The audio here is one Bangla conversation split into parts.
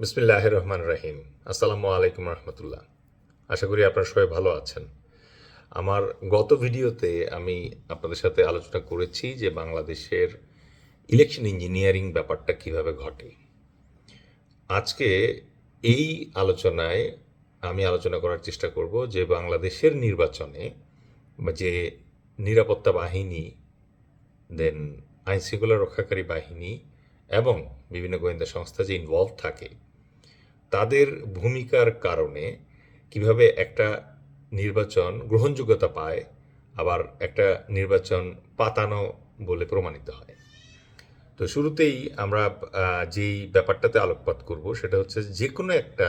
বিসমিল্লাহ রহমান রহিম আসসালামু আলাইকুম রহমতুল্লাহ। আশা করি আপনারা সবাই ভালো আছেন। আমার গত ভিডিওতে আমি আপনাদের সাথে আলোচনা করেছি যে বাংলাদেশের ইলেকশন ইঞ্জিনিয়ারিং ব্যাপারটা কীভাবে ঘটে। আজকে এই আলোচনায় আমি আলোচনা করার চেষ্টা করব যে বাংলাদেশের নির্বাচনে যে নিরাপত্তা বাহিনী, দেন আইন শৃঙ্খলা রক্ষাকারী বাহিনী এবং বিভিন্ন গোয়েন্দা সংস্থা যে ইনভলভ থাকে তাদের ভূমিকার কারণে কীভাবে একটা নির্বাচন গ্রহণযোগ্যতা পায়, আবার একটা নির্বাচন পাতানো বলে প্রমাণিত হয়। তো শুরুতেই আমরা যেই ব্যাপারটাতে আলোকপাত করব সেটা হচ্ছে যে কোনো একটা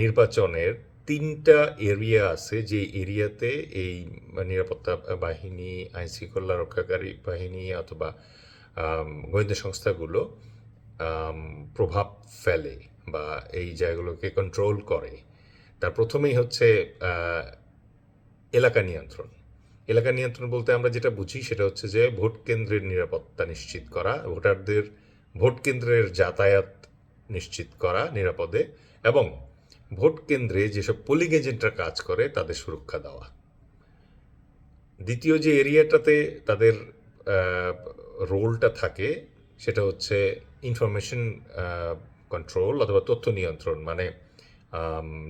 নির্বাচনের তিনটা এরিয়া আছে। যে এরিয়াতে এই নিরাপত্তা বাহিনী আইন শৃঙ্খলা রক্ষাকারী বাহিনী অথবা গোয়েন্দা সংস্থাগুলো প্রভাব ফেলে। বা এই জায়গাগুলোকে কন্ট্রোল করে। তার প্রথমেই হচ্ছে এলাকা নিয়ন্ত্রণ। এলাকা নিয়ন্ত্রণ বলতে আমরা যেটা বুঝি সেটা হচ্ছে যে ভোট কেন্দ্রের নিরাপত্তা নিশ্চিত করা, ভোটারদের ভোট কেন্দ্রের যাতায়াত নিশ্চিত করা নিরাপদে, এবং ভোট কেন্দ্রে যেসব পোলিং এজেন্টরা কাজ করে তাদের সুরক্ষা দেওয়া। দ্বিতীয় যে এরিয়াটাতে তাদের রোলটা থাকে সেটা হচ্ছে ইনফরমেশন কন্ট্রোল অথবা তথ্য নিয়ন্ত্রণ মানে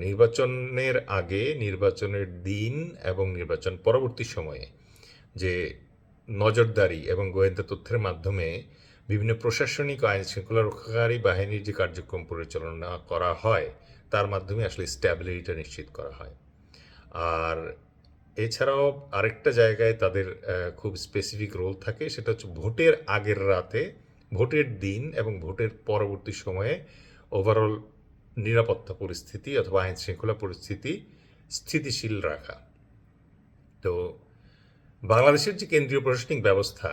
নির্বাচনের আগে, নির্বাচনের দিন এবং নির্বাচন পরবর্তী সময়ে যে নজরদারি এবং গোয়েন্দা তথ্যের মাধ্যমে বিভিন্ন প্রশাসনিক আইন শৃঙ্খলা রক্ষাকারী বাহিনীর যে কার্যক্রম পরিচালনা করা হয়, তার মাধ্যমে আসলে স্ট্যাবিলিটিটা নিশ্চিত করা হয়। আর এছাড়াও আরেকটা জায়গায় তাদের খুব স্পেসিফিক রোল থাকে, সেটা হচ্ছে ভোটের আগের রাতে ভোটের দিন এবং ভোটের পরবর্তী সময়ে ওভারঅল নিরাপত্তা পরিস্থিতি অথবা আইন শৃঙ্খলা পরিস্থিতি স্থিতিশীল রাখা। তো বাংলাদেশের যে কেন্দ্রীয় প্রশাসনিক ব্যবস্থা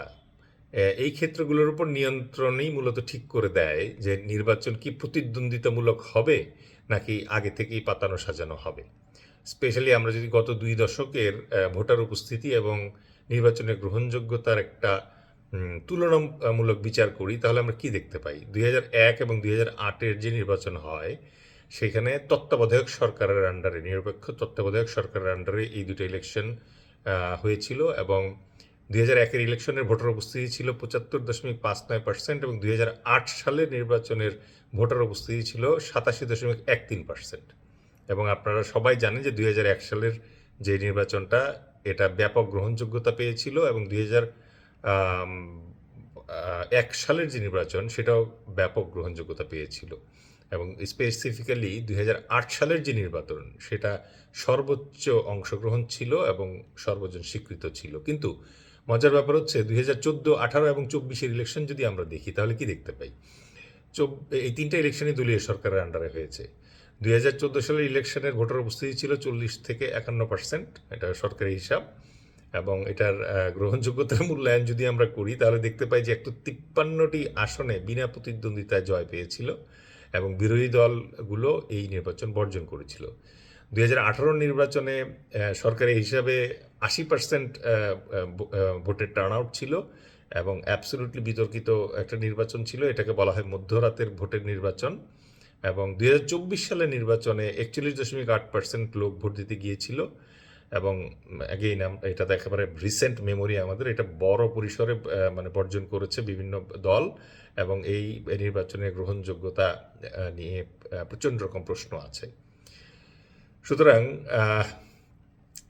এই ক্ষেত্রগুলোর উপর নিয়ন্ত্রণই মূলত ঠিক করে দেয় যে নির্বাচন কি প্রতিদ্বন্দ্বিতামূলক হবে নাকি আগে থেকেই পাতানো সাজানো হবে। স্পেশালি আমরা যদি গত দুই দশকের ভোটার উপস্থিতি এবং নির্বাচনের গ্রহণযোগ্যতার একটা তুলনামূলক বিচার করি, তাহলে আমরা কি দেখতে পাই? দুই এক এবং দুই হাজার আটের যে নির্বাচন হয়, সেখানে তত্ত্বাবধায়ক সরকারের আন্ডারে নিরপেক্ষ তত্ত্বাবধায়ক সরকারের আন্ডারে এই দুটো ইলেকশন হয়েছিল এবং দুই হাজার একের ইলেকশনের ভোটার উপস্থিতি ছিল পঁচাত্তর দশমিক পাঁচ নয় পার্সেন্ট এবং দুই হাজার আট সালের নির্বাচনের ভোটার উপস্থিতি ছিল সাতাশি দশমিক এক তিন পার্সেন্ট এবং আপনারা সবাই জানেন যে দুই হাজার এক সালের যে নির্বাচনটা, এটা ব্যাপক গ্রহণযোগ্যতা পেয়েছিল এবং দুই হাজার এক সালের যে নির্বাচন, সেটাও ব্যাপক গ্রহণযোগ্যতা পেয়েছিল। এবং স্পেসিফিক্যালি দুই হাজার আট সালের যে নির্বাচন, সেটা সর্বোচ্চ অংশগ্রহণ ছিল এবং সর্বজন স্বীকৃত ছিল। কিন্তু মজার ব্যাপার হচ্ছে, দুই হাজার চোদ্দ, আঠারো এবং চব্বিশের ইলেকশন যদি আমরা দেখি, তাহলে কি দেখতে পাই? এই তিনটা ইলেকশনই দলীয় সরকারের আন্ডারে হয়েছে। দুই হাজার চোদ্দ সালের ইলেকশনের ভোটার উপস্থিতি ছিল চল্লিশ থেকে একান্ন পার্সেন্ট এটা সরকারি হিসাব। এবং এটার গ্রহণযোগ্যতার মূল্যায়ন যদি আমরা করি, তাহলে দেখতে পাই যে একটু তিপ্পান্নটি আসনে বিনা প্রতিদ্বন্দ্বিতায় জয় পেয়েছিল এবং বিরোধী দলগুলো এই নির্বাচন বর্জন করেছিল। দুই হাজার আঠারো নির্বাচনে সরকারি হিসাবে আশি পার্সেন্ট ভোটের টার্ন আউট ছিল এবং অ্যাবসলিউটলি বিতর্কিত একটা নির্বাচন ছিল, এটাকে বলা হয় মধ্যরাতের ভোটের নির্বাচন। এবং দুই হাজার চব্বিশ সালের নির্বাচনে একচল্লিশ দশমিক আট পার্সেন্ট লোক ভোট দিতে গিয়েছিল। এবং অ্যাগেইন এটা তো একেবারে রিসেন্ট মেমোরি আমাদের, এটা বড় পরিসরে মানে বর্জন করেছে বিভিন্ন দল এবং এই নির্বাচনের গ্রহণযোগ্যতা নিয়ে প্রচণ্ড রকম প্রশ্ন আছে। সুতরাং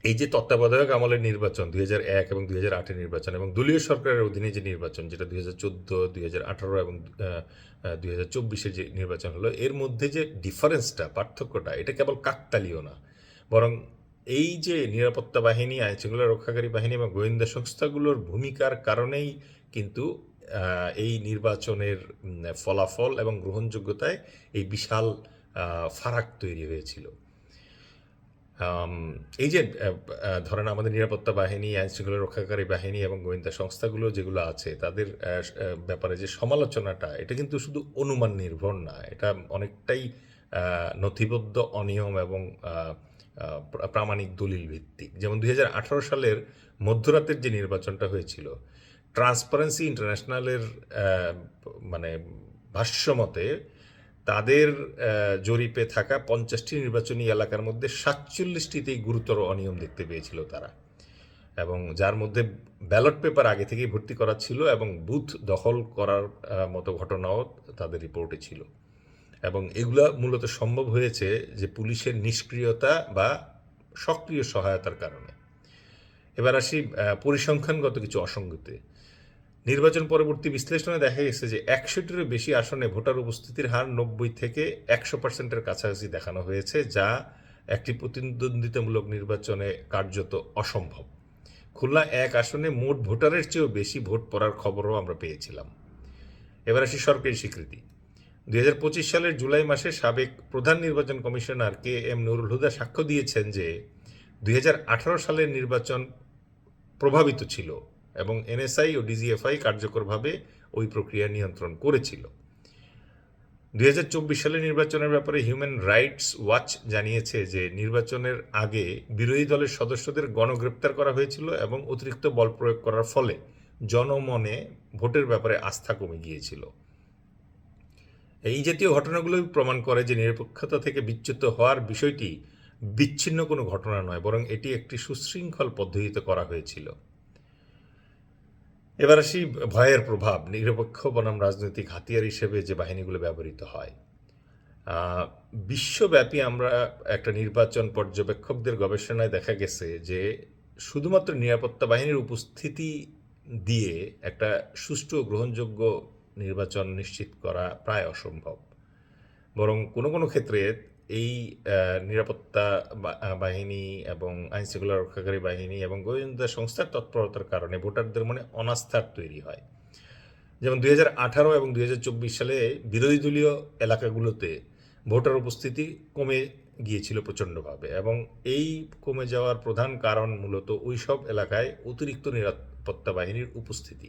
এই যে তত্ত্বাবধায়ক আমলের নির্বাচন, দুই হাজার এক এবং দুই হাজার আটের নির্বাচন এবং দলীয় সরকারের অধীনে যে নির্বাচন, যেটা দুই হাজার চোদ্দ, দুই আঠারো এবং দুই হাজার যে নির্বাচন হলো, এর মধ্যে যে ডিফারেন্সটা পার্থক্যটা, এটা কেবল কাকতালীয় না। বরং এই যে নিরাপত্তা বাহিনী আইন শৃঙ্খলা রক্ষাকারী বাহিনী এবং গোয়েন্দা সংস্থাগুলোর ভূমিকার কারণেই কিন্তু এই নির্বাচনের ফলাফল এবং গ্রহণযোগ্যতায় এই বিশাল ফারাক তৈরি হয়েছিল। এই যে ধরেন আমাদের নিরাপত্তা বাহিনী আইন শৃঙ্খলা রক্ষাকারী বাহিনী এবং গোয়েন্দা সংস্থাগুলো যেগুলো আছে, তাদের ব্যাপারে যে সমালোচনাটা, এটা কিন্তু শুধু অনুমান নির্ভর না, এটা অনেকটাই নথিবদ্ধ অনিয়ম এবং প্রামাণিক দলিল ভিত্তিক। যেমন দু হাজার আঠারো সালের মধ্যরাতের যে নির্বাচনটা হয়েছিল ট্রান্সপারেন্সি ইন্টারন্যাশনালের মানে ভাষ্যমতে তাদের জরিপে থাকা পঞ্চাশটি নির্বাচনী এলাকার মধ্যে সাতচল্লিশটিতেই গুরুতর অনিয়ম দেখতে পেয়েছিল তারা। এবং যার মধ্যে ব্যালট পেপার আগে থেকেই ভর্তি করা ছিল এবং বুথ দখল করার মতো ঘটনাও তাদের রিপোর্টে ছিল। এবং এগুলা মূলত সম্ভব হয়েছে যে পুলিশের নিষ্ক্রিয়তা বা সক্রিয় সহায়তার কারণে। এবার আসি পরিসংখ্যানগত কিছু অসঙ্গতি। নির্বাচন পরবর্তী বিশ্লেষণে দেখা গেছে যে একশোটিরও বেশি আসনে ভোটার উপস্থিতির হার নব্বই থেকে একশো পার্সেন্টের কাছাকাছি দেখানো হয়েছে, যা একটি প্রতিদ্বন্দ্বিতামূলক নির্বাচনে কার্যত অসম্ভব। খুলনা এক আসনে মোট ভোটারের চেয়েও বেশি ভোট পড়ার খবরও আমরা পেয়েছিলাম। এবার আসি সরকারি স্বীকৃতি। দুই হাজার পঁচিশ সালের জুলাই মাসে সাবেক প্রধান নির্বাচন commissioner K M Nurul Huda সাক্ষ্য দিয়েছেন যে দুই হাজার আঠারো সালের নির্বাচন প্রভাবিত ছিল এবং এনএসআই ও ডিজিএফআই কার্যকরভাবে ওই প্রক্রিয়া নিয়ন্ত্রণ করেছিল। দুই হাজার চব্বিশ সালের নির্বাচনের ব্যাপারে হিউম্যান রাইটস ওয়াচ জানিয়েছে যে নির্বাচনের আগে বিরোধী দলের সদস্যদের গণগ্রেপ্তার করা হয়েছিল এবং অতিরিক্ত বল প্রয়োগ করার ফলে জনমনে ভোটের ব্যাপারে আস্থা কমে গিয়েছিল। এই জাতীয় ঘটনাগুলোই প্রমাণ করে যে নিরপেক্ষতা থেকে বিচ্যুত হওয়ার বিষয়টি বিচ্ছিন্ন কোনো ঘটনা নয়, বরং এটি একটি সুশৃঙ্খল পদ্ধতিতে করা হয়েছিল। এবার আসি ভয়ের প্রভাব, নিরপেক্ষ বনাম রাজনৈতিক হাতিয়ার হিসেবে যে বাহিনীগুলো ব্যবহৃত হয়। বিশ্বব্যাপী আমরা একটা নির্বাচন পর্যবেক্ষকদের গবেষণায় দেখা গেছে যে শুধুমাত্র নিরাপত্তা বাহিনীর উপস্থিতি দিয়ে একটা সুষ্ঠু গ্রহণযোগ্য নির্বাচন নিশ্চিত করা প্রায় অসম্ভব। বরং কোনো কোনো ক্ষেত্রে এই নিরাপত্তা বাহিনী এবং আইন শৃঙ্খলা রক্ষাকারী বাহিনী এবং গোয়েন্দা সংস্থার তৎপরতার কারণে ভোটারদের মনে অনাস্থার তৈরি হয়। যেমন দুই আঠারো এবং দুই হাজার চব্বিশ সালে বিরোধী দলীয় এলাকাগুলোতে ভোটার উপস্থিতি কমে গিয়েছিল প্রচণ্ডভাবে এবং এই কমে যাওয়ার প্রধান কারণ মূলত ওই সব এলাকায় অতিরিক্ত নিরাপত্তা বাহিনীর উপস্থিতি।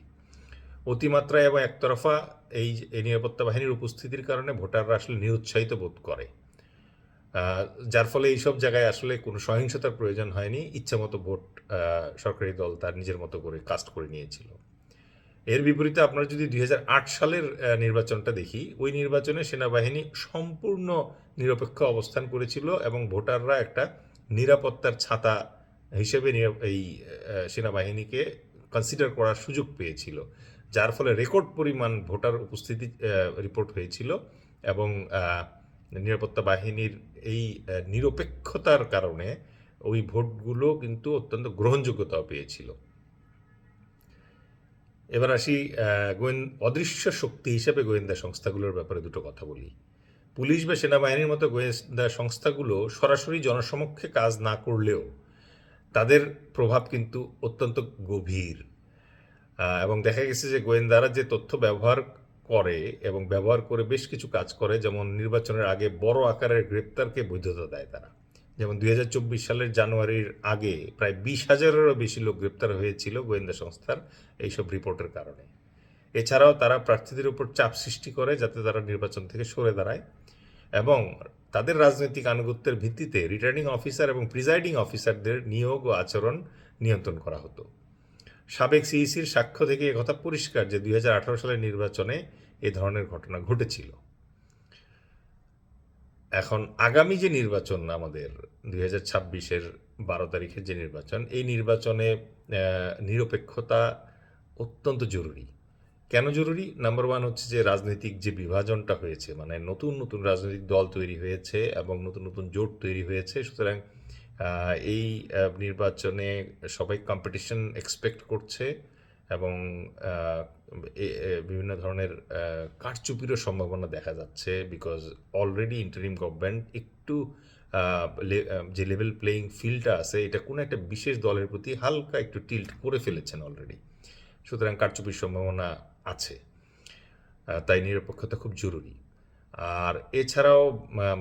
অতিমাত্রায় এবং একতরফা এই নিরাপত্তা বাহিনীর উপস্থিতির কারণে ভোটাররা আসলে নিরুৎসাহিত বোধ করে। যার ফলে এইসব জায়গায় আসলে কোনো সহিংসতার প্রয়োজন হয়নি, ইচ্ছামতো ভোট সরকারি দল তার নিজের মতো করে কাস্ট করে নিয়েছিল। এর বিপরীতে আপনারা যদি দুই হাজার আট সালের নির্বাচনটা দেখি, ওই নির্বাচনে সেনাবাহিনী সম্পূর্ণ নিরপেক্ষ অবস্থান করেছিল এবং ভোটাররা একটা নিরাপত্তার ছাতা হিসেবে এই সেনাবাহিনীকে কনসিডার করার সুযোগ পেয়েছিল। যার ফলে রেকর্ড পরিমাণ ভোটার উপস্থিতি রিপোর্ট হয়েছিল এবং নিরাপত্তা বাহিনীর এই নিরপেক্ষতার কারণে ওই ভোটগুলো কিন্তু অত্যন্ত গ্রহণযোগ্যতাও পেয়েছিল। এবার আসি আহ, গোয়েন অদৃশ্য শক্তি হিসেবে গোয়েন্দা সংস্থাগুলোর ব্যাপারে দুটো কথা বলি। পুলিশ বা সেনাবাহিনীর মতো গোয়েন্দা সংস্থাগুলো সরাসরি জনসমক্ষে কাজ না করলেও তাদের প্রভাব কিন্তু অত্যন্ত গভীর। এবং দেখা গেছে যে গোয়েন্দারা যে তথ্য ব্যবহার করে এবং ব্যবহার করে বেশ কিছু কাজ করে, যেমন নির্বাচনের আগে বড় আকারের গ্রেপ্তারকে বৈধতা দেয় তারা। যেমন দুই হাজার চব্বিশ সালের জানুয়ারির আগে প্রায় বিশ হাজারেরও বেশি লোক গ্রেপ্তার হয়েছিল গোয়েন্দা সংস্থার এইসব রিপোর্টের কারণে। এছাড়াও তারা প্রার্থীদের উপর চাপ সৃষ্টি করে যাতে তারা নির্বাচন থেকে সরে দাঁড়ায় এবং তাদের রাজনৈতিক আনুগত্যের ভিত্তিতে রিটার্নিং অফিসার এবং প্রিজাইডিং অফিসারদের নিয়োগ ও আচরণ নিয়ন্ত্রণ করা হতো। সাবেক সিইসির সাক্ষ্য থেকে একথা পরিষ্কার যে দুই হাজার আঠারো সালের নির্বাচনে এ ধরনের ঘটনা ঘটেছিল। এখন আগামী যে নির্বাচন আমাদের দুই হাজার ছাব্বিশের বারো তারিখের যে নির্বাচন, এই নির্বাচনে নিরপেক্ষতা অত্যন্ত জরুরি। কেন জরুরি? নাম্বার ওয়ান হচ্ছে যে রাজনৈতিক যে বিভাজনটা হয়েছে মানে নতুন নতুন রাজনৈতিক দল তৈরি হয়েছে এবং নতুন নতুন জোট তৈরি হয়েছে, সুতরাং এই নির্বাচনে সবাই কম্পিটিশন এক্সপেক্ট করছে এবং বিভিন্ন ধরনের কারচুপিরও সম্ভাবনা দেখা যাচ্ছে বিকজ অলরেডি ইন্টারিম গভর্নমেন্ট একটু যে লেভেল প্লেয়িং ফিল্ডটা আছে, এটা কোনো একটা বিশেষ দলের প্রতি হালকা একটু টিল্ট করে ফেলেছেন অলরেডি সুতরাং কারচুপির সম্ভাবনা আছে। তাই নিরপেক্ষতা খুব জরুরি। আর এছাড়াও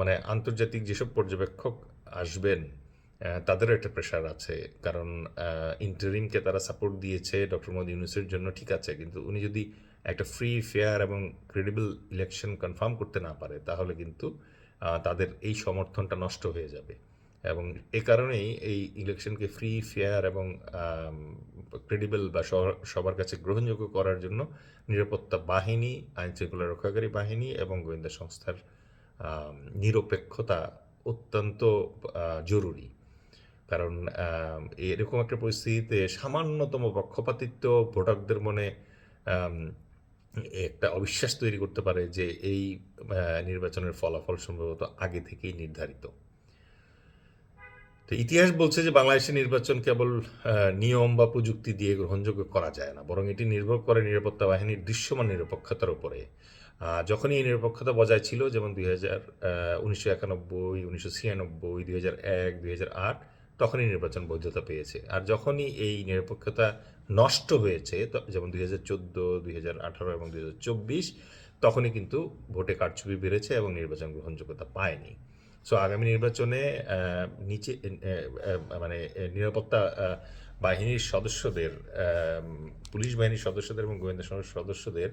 মানে আন্তর্জাতিক যেসব পর্যবেক্ষক আসবেন তাদেরও একটা প্রেশার আছে। কারণ ইন্টারিমকে তারা সাপোর্ট দিয়েছে ডক্টর মোদী ইউনুসের জন্য, ঠিক আছে। কিন্তু উনি যদি একটা ফ্রি ফেয়ার এবং ক্রেডিবল ইলেকশন কনফার্ম করতে না পারে, তাহলে কিন্তু তাদের এই সমর্থনটা নষ্ট হয়ে যাবে। এবং এ কারণেই এই ইলেকশনকে ফ্রি ফেয়ার এবং ক্রেডিবল বা সবার- সবার কাছে গ্রহণযোগ্য করার জন্য নিরাপত্তা বাহিনী আইন শৃঙ্খলা রক্ষাকারী বাহিনী এবং গোয়েন্দা সংস্থার নিরপেক্ষতা অত্যন্ত জরুরি। কারণ এরকম একটা পরিস্থিতিতে সামান্যতম পক্ষপাতিত্ব ভোটারদের মনে একটা অবিশ্বাস তৈরি করতে পারে যে এই নির্বাচনের ফলাফল সম্ভবত আগে থেকেই নির্ধারিত। তো ইতিহাস বলছে যে বাংলাদেশের নির্বাচন কেবল নিয়ম বা প্রযুক্তি দিয়ে গ্রহণযোগ্য করা যায় না, বরং এটি নির্ভর করে নিরাপত্তা বাহিনীর দৃশ্যমান নিরপেক্ষতার উপরে। যখনই এই নিরপেক্ষতা বজায় ছিল, যেমন দুই হাজার উনিশশো একানব্বই, উনিশশো ছিয়ানব্বই, দুই হাজার এক, দুই হাজার আট তখনই নির্বাচন বৈধতা পেয়েছে। আর যখনই এই নিরপেক্ষতা নষ্ট হয়েছে যেমন দুই হাজার চোদ্দ, দুই হাজার আঠারো এবং দুই হাজার চব্বিশ, তখনই কিন্তু ভোটে কারচুপি বেড়েছে এবং নির্বাচন গ্রহণযোগ্যতা পায়নি। সো আগামী নির্বাচনে নিচে মানে নিরাপত্তা বাহিনীর সদস্যদের পুলিশ বাহিনীর সদস্যদের এবং গোয়েন্দা সদস্যদের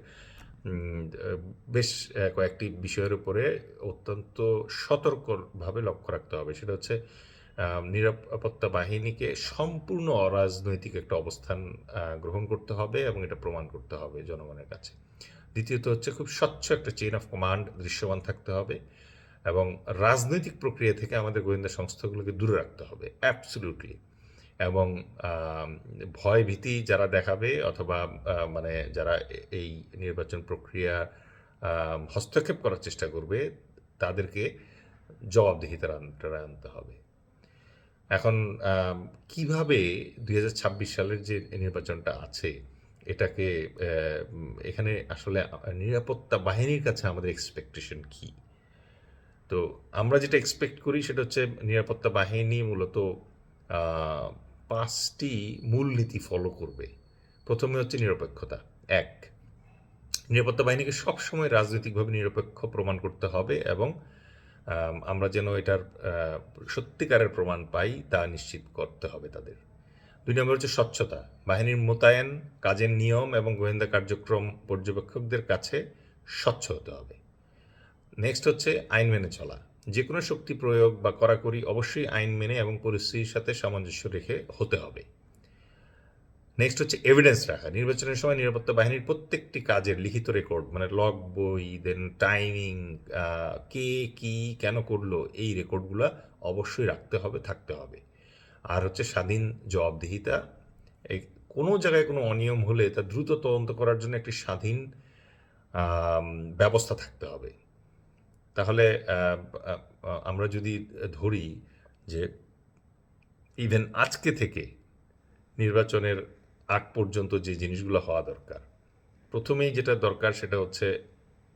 বেশ কয়েকটি বিষয়ের উপরে অত্যন্ত সতর্কভাবে লক্ষ্য রাখতে হবে। সেটা হচ্ছে নিরাপত্তা বাহিনীকে সম্পূর্ণ অরাজনৈতিক একটা অবস্থান গ্রহণ করতে হবে এবং এটা প্রমাণ করতে হবে জনগণের কাছে। দ্বিতীয়ত হচ্ছে খুব স্বচ্ছ একটা চেইন অফ কমান্ড দৃশ্যমান থাকতে হবে এবং রাজনৈতিক প্রক্রিয়া থেকে আমাদের গোয়েন্দা সংস্থাগুলোকে দূরে রাখতে হবে অ্যাবসলিউটলি এবং ভয় ভীতি যারা দেখাবে অথবা মানে যারা এই নির্বাচন প্রক্রিয়া হস্তক্ষেপ করার চেষ্টা করবে, তাদেরকে জবাবদিহিতার আনতে হবে। এখন কীভাবে দুই হাজার ছাব্বিশ সালের যে নির্বাচনটা আছে, এটাকে এখানে আসলে নিরাপত্তা বাহিনীর কাছে আমাদের এক্সপেকটেশন কি? তো আমরা যেটা এক্সপেক্ট করি সেটা হচ্ছে নিরাপত্তা বাহিনী মূলত পাঁচটি মূলনীতি ফলো করবে। প্রথমে হচ্ছে নিরপেক্ষতা, এক, নিরাপত্তা বাহিনীকে সবসময় রাজনৈতিকভাবে নিরপেক্ষ প্রমাণ করতে হবে এবং আমরা যেন এটার সত্যিকারের প্রমাণ পাই, তা নিশ্চিত করতে হবে তাদের। দুই নম্বর হচ্ছে স্বচ্ছতা। বাহিনীর মোতায়েন, কাজের নিয়ম এবং গোয়েন্দা কার্যক্রম পর্যবেক্ষকদের কাছে স্বচ্ছ হতে হবে। নেক্সট হচ্ছে আইন মেনে চলা। যে কোনো শক্তি প্রয়োগ বা কড়াকড়ি অবশ্যই আইন মেনে এবং পরিস্থিতির সাথে সামঞ্জস্য রেখে হতে হবে। নেক্সট হচ্ছে এভিডেন্স রাখা। নির্বাচনের সময় নিরাপত্তা বাহিনীর প্রত্যেকটি কাজের লিখিত রেকর্ড মানে লগ বই দেন টাইমিং কে কি কেন করল, এই রেকর্ডগুলো অবশ্যই রাখতে হবে, থাকতে হবে। আর হচ্ছে স্বাধীন জবাবদিহিতা কোনো জায়গায় কোনো অনিয়ম হলে তা দ্রুত তদন্ত করার জন্য একটি স্বাধীন ব্যবস্থা থাকতে হবে। তাহলে আমরা যদি ধরি যে ইভেন আজকে থেকে নির্বাচনের আগ পর্যন্ত যে জিনিসগুলো হওয়া দরকার। প্রথমেই যেটা দরকার সেটা হচ্ছে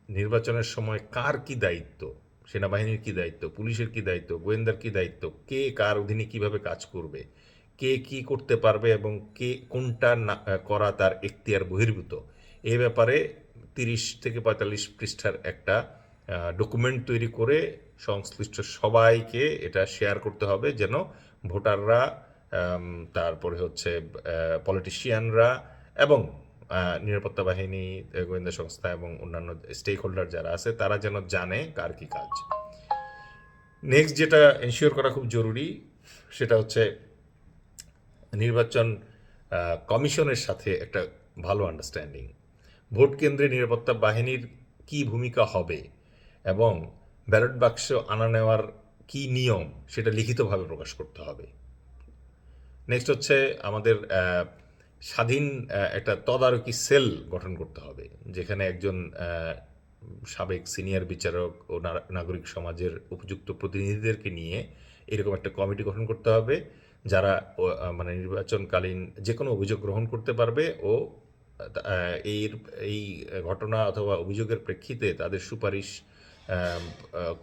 নির্বাচনের সময় কার কি দায়িত্ব, সেনাবাহিনীর কি দায়িত্ব, পুলিশের কি দায়িত্ব, গোয়েন্দার কি দায়িত্ব, কে কার অধীনে কীভাবে কাজ করবে, কে কি করতে পারবে এবং কে কোনটা না করা তার এখতিয়ার বহির্ভূত। এ ব্যাপারে তিরিশ থেকে পঁয়তাল্লিশ পৃষ্ঠার একটা ডকুমেন্ট তৈরি করে সংশ্লিষ্ট সবাইকে এটা শেয়ার করতে হবে যেন ভোটাররা তারপরে হচ্ছে পলিটিশিয়ানরা এবং নিরাপত্তা বাহিনী গোয়েন্দা সংস্থা এবং অন্যান্য স্টেক হোল্ডার যারা আছে, তারা যেন জানে কার কি কাজ। নেক্সট যেটা এনশিওর করা খুব জরুরি, সেটা হচ্ছে নির্বাচন কমিশনের সাথে একটা ভালো আন্ডারস্ট্যান্ডিং ভোট কেন্দ্রে নিরাপত্তা বাহিনীর কি ভূমিকা হবে এবং ব্যালট বাক্স আনা নেওয়ার কি নিয়ম, সেটা লিখিতভাবে প্রকাশ করতে হবে। নেক্সট হচ্ছে আমাদের স্বাধীন একটা তদারকি সেল গঠন করতে হবে, যেখানে একজন সাবেক সিনিয়র বিচারক ও নাগরিক সমাজের উপযুক্ত প্রতিনিধিদেরকে নিয়ে এরকম একটা কমিটি গঠন করতে হবে, যারা মানে নির্বাচনকালীন যে কোনো অভিযোগ গ্রহণ করতে পারবে ও এর, এই ঘটনা অথবা অভিযোগের প্রেক্ষিতে তাদের সুপারিশ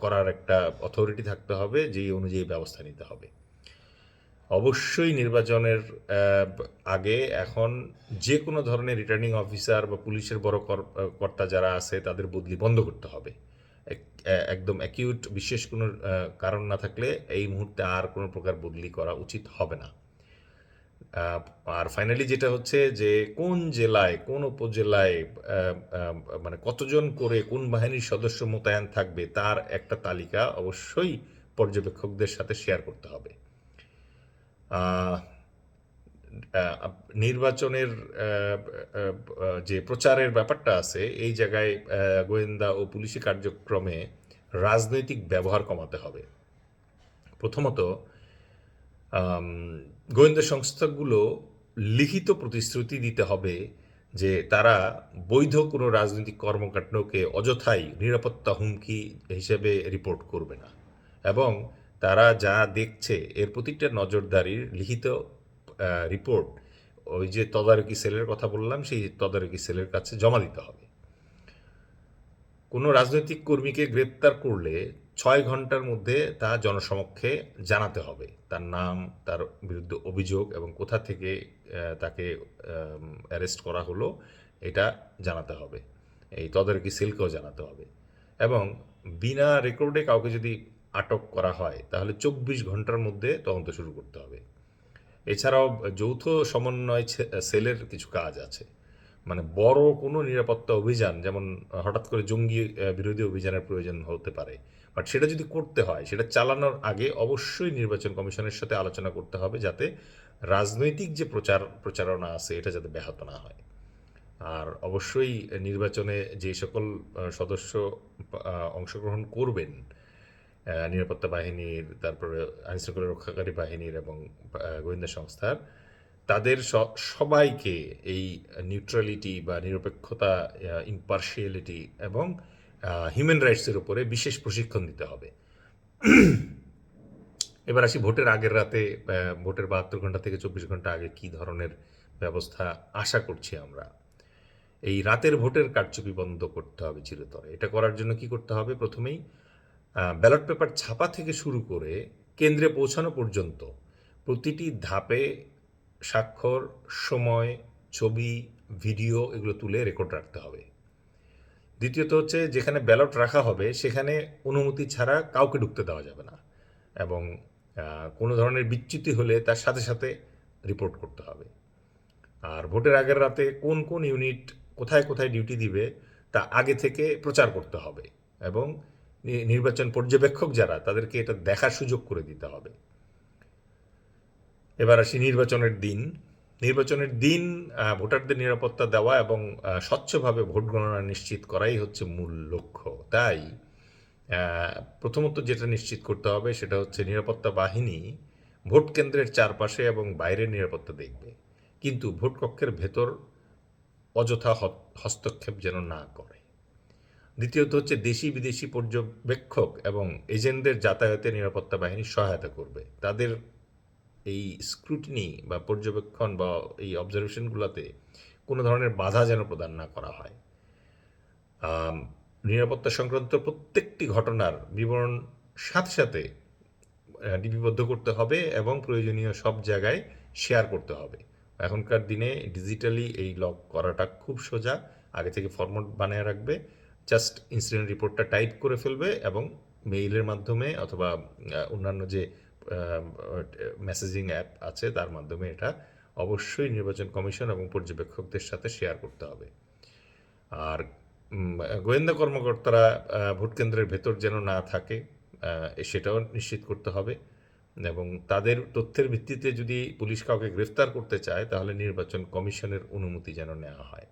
করার একটা অথরিটি থাকতে হবে, যেই অনুযায়ী ব্যবস্থা নিতে হবে। অবশ্যই নির্বাচনের আগে এখন যে কোনো ধরনের রিটার্নিং অফিসার বা পুলিশের বড় কর- কর্তা যারা আছে তাদের বদলি বন্ধ করতে হবে। এক- একদম অ্যাকিউট বিশেষ কোনো কারণ না থাকলে এই মুহূর্তে আর কোনো প্রকার বদলি করা উচিত হবে না। আর ফাইনালি যেটা হচ্ছে যে কোন জেলায়, কোন উপজেলায় মানে কতজন করে কোন বাহিনীর সদস্য মোতায়েন থাকবে তার একটা তালিকা অবশ্যই পর্যবেক্ষকদের সাথে শেয়ার করতে হবে। নির্বাচনের যে প্রচারের ব্যাপারটা আছে, এই জায়গায় গোয়েন্দা ও পুলিশি কার্যক্রমে রাজনৈতিক ব্যবহার কমাতে হবে। প্রথমত গোয়েন্দা সংস্থাগুলো লিখিত প্রতিশ্রুতি দিতে হবে যে তারা বৈধ কোনো রাজনৈতিক কর্মকাণ্ডকে অযথাই নিরাপত্তা হুমকি হিসেবে রিপোর্ট করবে না। এবং তারা যা দেখছে, এর প্রতিটা নজরদারির লিখিত রিপোর্ট ওই যে তদারকি সেলের কথা বললাম, সেই তদারকি সেলের কাছে জমা দিতে হবে। কোনো রাজনৈতিক কর্মীকে গ্রেপ্তার করলে ছয় ঘণ্টার মধ্যে তা জনসমক্ষে জানাতে হবে। তার নাম, তার বিরুদ্ধে অভিযোগ এবং কোথা থেকে তাকে অ্যারেস্ট করা হলো, এটা জানাতে হবে। এই তদারকি সেলকেও জানাতে হবে। এবং বিনা রেকর্ডে কাউকে যদি আটক করা হয়, তাহলে চব্বিশ ঘণ্টার মধ্যে তদন্ত শুরু করতে হবে। এছাড়াও যৌথ সমন্বয় সেলের কিছু কাজ আছে। মানে বড় কোনো নিরাপত্তা অভিযান, যেমন হঠাৎ করে জঙ্গি বিরোধী অভিযানের প্রয়োজন হতে পারে, বাট সেটা যদি করতে হয়, সেটা চালানোর আগে অবশ্যই নির্বাচন কমিশনের সাথে আলোচনা করতে হবে, যাতে রাজনৈতিক যে প্রচার, প্রচারণা আছে, এটা যাতে ব্যাহত না হয়। আর অবশ্যই নির্বাচনে যে সকল সদস্য অংশগ্রহণ করবেন নিরাপত্তা বাহিনীর, তারপরে আইনশৃঙ্খলা রক্ষাকারী বাহিনীর এবং গোয়েন্দা সংস্থার, তাদের সবাইকে এই নিউট্রালিটি বা নিরপেক্ষতা ইম্পার্শিয়ালিটি এবং হিউম্যান রাইটসের উপরে বিশেষ প্রশিক্ষণ দিতে হবে। এবার আসি ভোটের আগের রাতে ভোটের বাহাত্তর ঘণ্টা থেকে চব্বিশ ঘণ্টা আগে কি ধরনের ব্যবস্থা আশা করছি আমরা? এই রাতের ভোটের কারচুপি বন্ধ করতে হবে চিরতরে। এটা করার জন্য কি করতে হবে? প্রথমেই ব্যালট পেপার ছাপা থেকে শুরু করে কেন্দ্রে পৌঁছানো পর্যন্ত প্রতিটি ধাপে স্বাক্ষর, সময়, ছবি, ভিডিও এগুলো তুলে রেকর্ড রাখতে হবে। দ্বিতীয়ত হচ্ছে যেখানে ব্যালট রাখা হবে সেখানে অনুমতি ছাড়া কাউকে ঢুকতে দেওয়া যাবে না এবং কোনো ধরনের বিচ্যুতি হলে তার সাথে সাথে রিপোর্ট করতে হবে। আর ভোটের আগের রাতে কোন কোন ইউনিট কোথায় কোথায় ডিউটি দিবে তা আগে থেকে প্রচার করতে হবে এবং নির্বাচন পর্যবেক্ষক যারা, তাদেরকে এটা দেখার সুযোগ করে দিতে হবে। এবার আসি নির্বাচনের দিন। নির্বাচনের দিন ভোটারদের নিরাপত্তা দেওয়া এবং স্বচ্ছভাবে ভোট গণনা নিশ্চিত করাই হচ্ছে মূল লক্ষ্য। তাই প্রথমত যেটা নিশ্চিত করতে হবে সেটা হচ্ছে নিরাপত্তা বাহিনী ভোট কেন্দ্রের চারপাশে এবং বাইরের নিরাপত্তা দেখবে। কিন্তু ভোট কক্ষের ভেতর অযথা হস্তক্ষেপ যেন না করে। দ্বিতীয়ত হচ্ছে দেশি বিদেশি পর্যবেক্ষক এবং এজেন্টদের যাতায়াতে নিরাপত্তা বাহিনী সহায়তা করবে। তাদের এই স্ক্রুটিনি বা পর্যবেক্ষণ বা এই অবজারভেশনগুলোতে কোনো ধরনের বাধা যেন প্রদান না করা হয়। নিরাপত্তা সংক্রান্ত প্রত্যেকটি ঘটনার বিবরণ সাথে সাথে লিপিবদ্ধ করতে হবে এবং প্রয়োজনীয় সব জায়গায় শেয়ার করতে হবে। এখনকার দিনে ডিজিটালি এই লগ করাটা খুব সোজা, আগে থেকে ফরম্যাট বানিয়ে রাখবে। জাস্ট ইনসিডেন্ট রিপোর্টটা টাইপ করে ফেলবে এবং মেইলের মাধ্যমে অথবা অন্যান্য যে মেসেজিং অ্যাপ আছে তার মাধ্যমে এটা অবশ্যই নির্বাচন কমিশন এবং পর্যবেক্ষকদের সাথে শেয়ার করতে হবে। আর গোয়েন্দা কর্মকর্তারা আহ, ভোট কেন্দ্রের ভেতর যেন না থাকে সেটাও নিশ্চিত করতে হবে এবং তাদের তথ্যের ভিত্তিতে যদি পুলিশ কাউকে গ্রেফতার করতে চায় তাহলে নির্বাচন কমিশনের অনুমতি যেন নেওয়া হয়।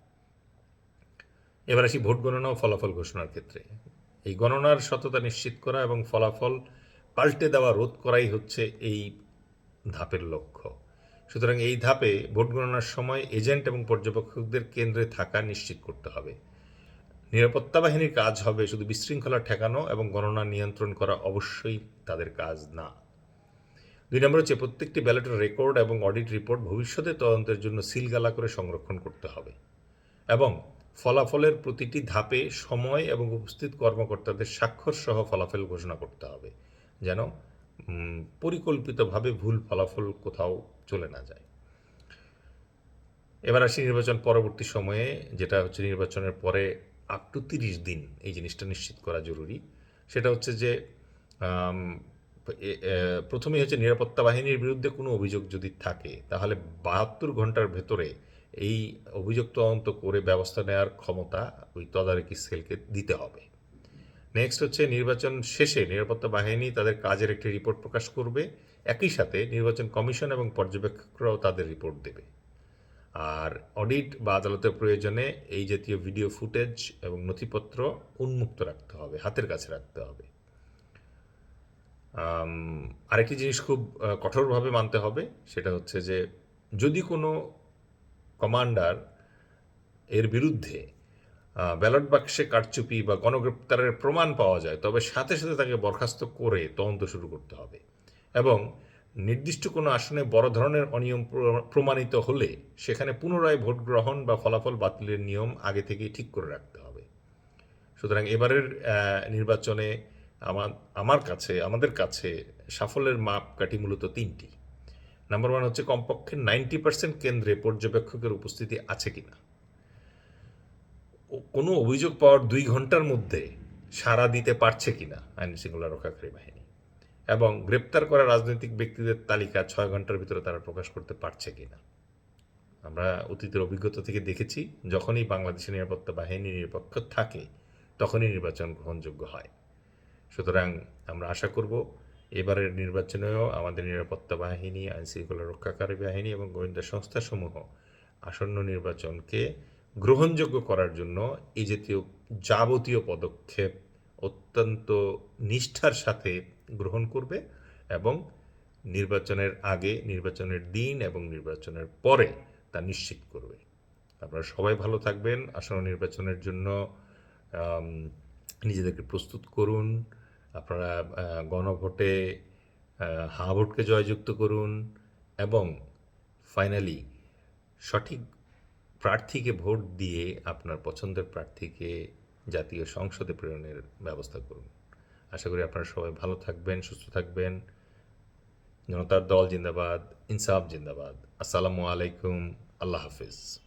এবার আসি ভোট গণনা ও ফলাফল ঘোষণার ক্ষেত্রে। এই গণনার সততা নিশ্চিত করা এবং ফলাফল পাল্টে দেওয়া রোধ করাই হচ্ছে এই ধাপের লক্ষ্য। সুতরাং এই ধাপে ভোট গণনার সময় এজেন্ট এবং পর্যবেক্ষকদের কেন্দ্রে থাকা নিশ্চিত করতে হবে। নিরাপত্তা বাহিনীর কাজ হবে শুধু বিশৃঙ্খলা ঠেকানো এবং গণনা নিয়ন্ত্রণ করা অবশ্যই তাদের কাজ না। দুই নম্বর হচ্ছে প্রত্যেকটি ব্যালটের রেকর্ড এবং অডিট রিপোর্ট ভবিষ্যতে তদন্তের জন্য সিলগালা করে সংরক্ষণ করতে হবে। এবং ফলাফলের প্রতিটি ধাপে সময় এবং উপস্থিত কর্মকর্তাদের স্বাক্ষর সহ ফলাফল ঘোষণা করতে হবে, যেন পরিকল্পিতভাবে ভুল ফলাফল কোথাও চলে না যায়। এবার আসি নির্বাচন পরবর্তী সময়ে, যেটা হচ্ছে নির্বাচনের পরে আপ টু তিরিশ দিন এই জিনিসটা নিশ্চিত করা জরুরি। সেটা হচ্ছে যে প্রথমেই হচ্ছে নিরাপত্তা বাহিনীর বিরুদ্ধে কোনো অভিযোগ যদি থাকে, তাহলে বাহাত্তর ঘণ্টার ভেতরে এই অভিযোগ তদন্ত করে ব্যবস্থা নেওয়ার ক্ষমতা ওই তদারকি সেলকে দিতে হবে। নেক্সট হচ্ছে নির্বাচন শেষে নিরাপত্তা বাহিনী তাদের কাজের একটি রিপোর্ট প্রকাশ করবে। একই সাথে নির্বাচন কমিশন এবং পর্যবেক্ষকরাও তাদের রিপোর্ট দেবে। আর অডিট বা আদালতের প্রয়োজনে এই জাতীয় ভিডিও ফুটেজ এবং নথিপত্র উন্মুক্ত রাখতে হবে, হাতের কাছে রাখতে হবে। আরেকটি জিনিস খুব কঠোরভাবে মানতে হবে, সেটা হচ্ছে যে যদি কোনো কমান্ডার এর বিরুদ্ধে ব্যালট বাক্সে কারচুপি বা গণগ্রেপ্তারের প্রমাণ পাওয়া যায়, তবে সাথে সাথে তাকে বরখাস্ত করে তদন্ত শুরু করতে হবে। এবং নির্দিষ্ট কোনো আসনে বড় ধরনের অনিয়ম প্র- প্রমাণিত হলে সেখানে পুনরায় ভোট গ্রহণ বা ফলাফল বাতিলের নিয়ম আগে থেকেই ঠিক করে রাখতে হবে। সুতরাং এবারের নির্বাচনে আমার আমার কাছে, আমাদের কাছে সাফল্যের মাপকাঠি মূলত তিনটি। নাম্বার ওয়ান হচ্ছে কমপক্ষে নাইনটি পার্সেন্ট কেন্দ্রে পর্যবেক্ষকের উপস্থিতি আছে কিনা। ও- কোনো অভিযোগ পাওয়ার দুই ঘণ্টার মধ্যে সাড়া দিতে পারছে কি না আইন শৃঙ্খলা রক্ষাকারী বাহিনী। এবং গ্রেপ্তার করা রাজনৈতিক ব্যক্তিদের তালিকা ছয় ঘণ্টার ভিতরে তারা প্রকাশ করতে পারছে কি না আমরা অতীতের অভিজ্ঞতা থেকে দেখেছি, যখনই বাংলাদেশের নিরাপত্তা বাহিনী নিরপেক্ষ থাকে, তখনই নির্বাচন গ্রহণযোগ্য হয়। সুতরাং আমরা আশা করব এবারের নির্বাচনেও আমাদের নিরাপত্তা বাহিনী আইন শৃঙ্খলা রক্ষাকারী বাহিনী এবং গোয়েন্দা সংস্থাসমূহ আসন্ন নির্বাচনকে গ্রহণযোগ্য করার জন্য এই জাতীয় যাবতীয় পদক্ষেপ অত্যন্ত নিষ্ঠার সাথে গ্রহণ করবে এবং নির্বাচনের আগে, নির্বাচনের দিন এবং নির্বাচনের পরে তা নিশ্চিত করবে। আপনারা সবাই ভালো থাকবেন। আসন্ন নির্বাচনের জন্য নিজেদেরকে প্রস্তুত করুন। আপনারা গণভোটে হা ভোটকে জয়যুক্ত করুন এবং ফাইনালি সঠিক প্রার্থীকে ভোট দিয়ে আপনার পছন্দের প্রার্থীকে জাতীয় সংসদে প্রেরণের ব্যবস্থা করুন। আশা করি আপনারা সবাই ভালো থাকবেন, সুস্থ থাকবেন। জনতার দল জিন্দাবাদ, ইনসাফ জিন্দাবাদ। আসসালামু আলাইকুম, আল্লাহ হাফিজ।